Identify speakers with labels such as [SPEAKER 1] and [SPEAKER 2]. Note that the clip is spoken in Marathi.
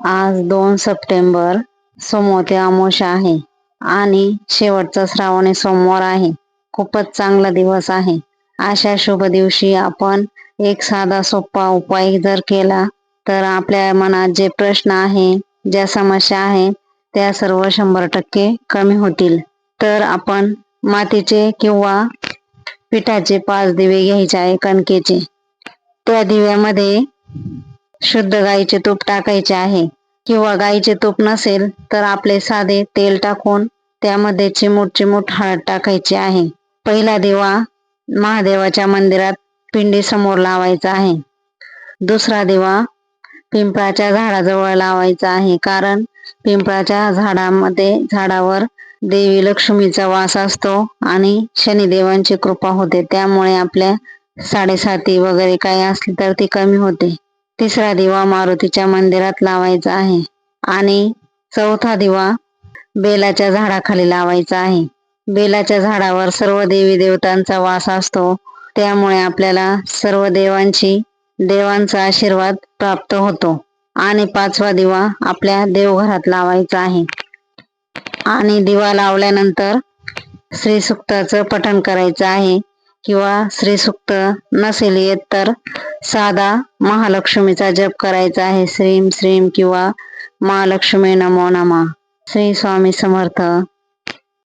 [SPEAKER 1] आज दोन सप्टेंबर समोर ते अमोशा आहे. आणि शेवटचा श्रावणी सोमवार आहे. खूपच चांगला दिवस आहे. अशा शुभ दिवशी आपण एक साधा सोपा उपाय जर केला तर आपल्या मनात जे प्रश्न आहे ज्या समस्या आहे त्या सर्व शंभर टक्के कमी होतील. तर आपण मातीचे किंवा पिठाचे पाच दिवे घ्यायचे आहे कणकेचे. त्या दिव्यामध्ये शुद्ध गाईचे तूप टाकायचे आहे. किंवा गाईचे तूप नसेल तर आपले साधे तेल टाकून त्यामध्ये चिमूट चिमूट हळद टाकायची आहे. पहिला दिवा महादेवाच्या मंदिरात पिंडी समोर लावायचा आहे. दुसरा दिवा पिंपळाच्या झाडाजवळ लावायचा आहे. कारण पिंपळाच्या झाडामध्ये झाडावर देवी लक्ष्मीचा वास असतो आणि शनिदेवांची कृपा होते. त्यामुळे आपल्या साडेसाती वगैरे काही असली तर ती कमी होते. तिसरा दिवा मारुतीच्या मंदिरात लावायचा आहे. आणि चौथा दिवा बेलाच्या झाडाखाली लावायचा आहे. बेलाच्या झाडावर सर्व देवी देवतांचा वास असतो. त्यामुळे आपल्याला सर्व देवांची देवांचा आशीर्वाद प्राप्त होतो. आणि पाचवा दिवा आपल्या देवघरात लावायचा आहे. आणि दिवा लावल्यानंतर श्री सुक्ताचं पठण करायचं आहे. किंवा श्री सुक्त नसेल येत तर साधा महालक्ष्मीचा जप करायचा आहे. श्रीम श्रीम किंवा महालक्ष्मी नमो नमा. श्री स्वामी समर्थ.